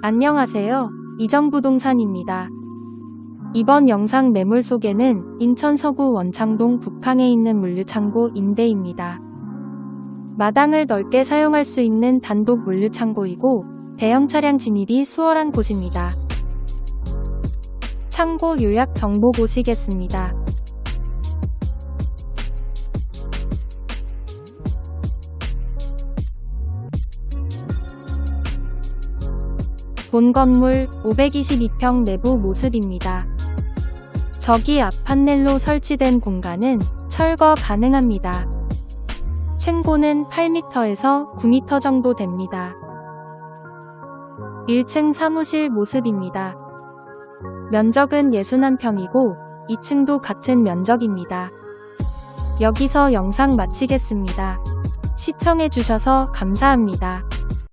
안녕하세요. 이정부동산입니다. 이번 영상 매물 소개는 인천 서구 원창동 북항에 있는 물류창고 임대입니다. 마당을 넓게 사용할 수 있는 단독 물류창고이고 대형 차량 진입이 수월한 곳입니다. 창고 요약 정보 보시겠습니다. 본 건물 522평 내부 모습입니다. 저기 앞 판넬로 설치된 공간은 철거 가능합니다. 층고는 8m에서 9m 정도 됩니다. 1층 사무실 모습입니다. 면적은 61평이고 2층도 같은 면적입니다. 여기서 영상 마치겠습니다. 시청해주셔서 감사합니다.